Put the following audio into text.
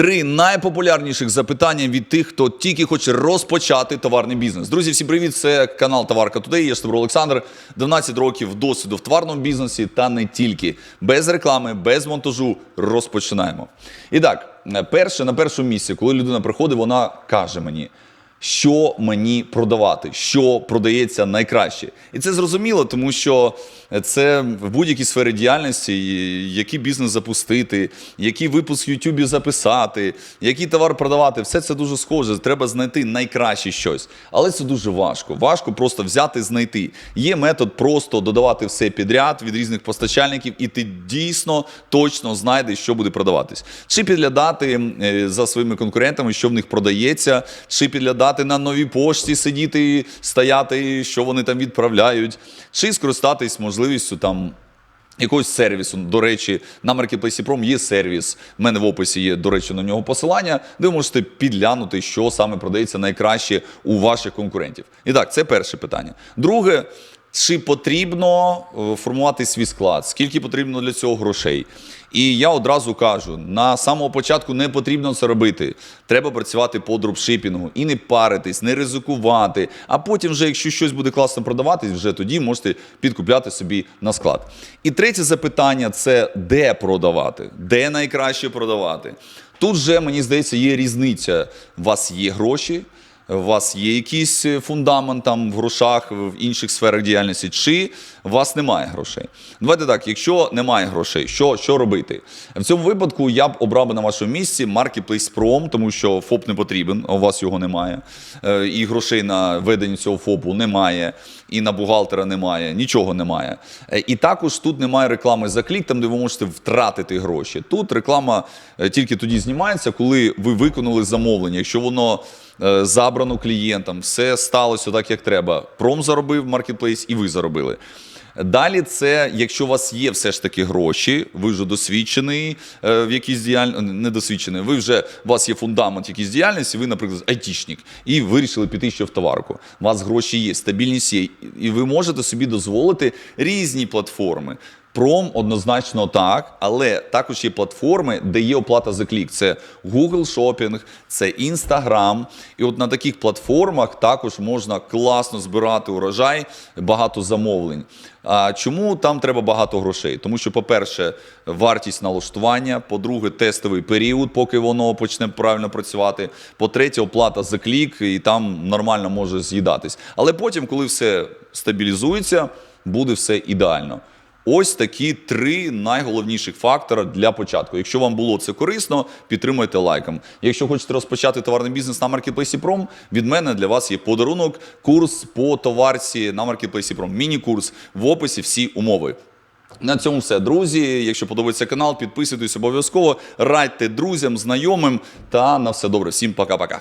Три найпопулярніших запитання від тих, хто тільки хоче розпочати товарний бізнес. Друзі, всім привіт! Це канал Товарка Тудей. Я Штебро Олександр. 12 років досвіду в товарному бізнесі та не тільки. Без реклами, без монтажу розпочинаємо. І так, перше на першому місці, коли людина приходить, вона каже мені. Що мені продавати, що продається найкраще, і це зрозуміло, тому що це в будь-якій сфері діяльності, який бізнес запустити, який випуск в Ютубі записати, який товар продавати, все це дуже схоже. Треба знайти найкраще щось. Але це дуже важко. Важко просто взяти, знайти. Є метод просто додавати все підряд від різних постачальників, і ти дійсно точно знайдеш, що буде продаватись. Чи підглядати е, за своїми конкурентами, що в них продається, чи підглядати на новій пошті, сидіти, стояти, що вони там відправляють, чи скористатись можливістю там. Якогось сервісу, до речі, на Marketplace Prom є сервіс. У мене в описі є, до речі, на нього посилання, де ви можете підглянути, що саме продається найкраще у ваших конкурентів. І так, це перше питання. Друге, чи потрібно е, формувати свій склад? Скільки потрібно для цього грошей? І я одразу кажу: на самого початку не потрібно це робити. Треба працювати по дропшипінгу і не паритись, не ризикувати. А потім, вже, якщо щось буде класно продаватись, вже тоді можете підкупляти собі на склад. І третє запитання це де продавати, де найкраще продавати. Тут вже мені здається є різниця. У вас є гроші у вас є якийсь фундамент там в грошах, в інших сферах діяльності, чи у вас немає грошей. Давайте так, якщо немає грошей, що, що робити? В цьому випадку я б обрав на вашому місці Marketplace Prom, тому що ФОП не потрібен, у вас його немає. Е, І грошей на ведення цього ФОПу немає, і на бухгалтера немає, нічого немає. Е, І також тут немає реклами за клік, там де ви можете втратити гроші. Тут реклама е, тільки тоді знімається, коли ви виконали замовлення. Якщо воно е, забрано клієнтам, все сталося так, як треба. Пром заробив маркетплейс, і ви заробили. Далі, це якщо у вас є все ж таки гроші, ви вже досвідчений е, в якійсь діяльності, не досвідчений, ви вже у вас є фундамент якійсь діяльності, ви, наприклад, айтішник, і вирішили піти ще в товарку. У вас гроші є, стабільність є, і ви можете собі дозволити різні платформи. Пром однозначно так, але також є платформи, де є оплата за клік. Це Google Shopping, це Instagram. І от на таких платформах також можна класно збирати урожай, багато замовлень. А чому там треба багато грошей? Тому що, по-перше, вартість налаштування, по-друге, тестовий період, поки воно почне правильно працювати. По-третє, оплата за клік, і там нормально може з'їдатись. Але потім, коли все стабілізується, буде все ідеально. Ось такі три найголовніших фактора для початку. Якщо вам було це корисно, підтримуйте лайком. Якщо хочете розпочати товарний бізнес на Marketplace Prom, від мене для вас є подарунок, курс по товарці на Marketplace Prom. Міні-курс в описі всі умови. На цьому все, друзі. Якщо подобається канал, підписуйтесь обов'язково, радьте друзям, знайомим та на все добре. Всім пока-пока.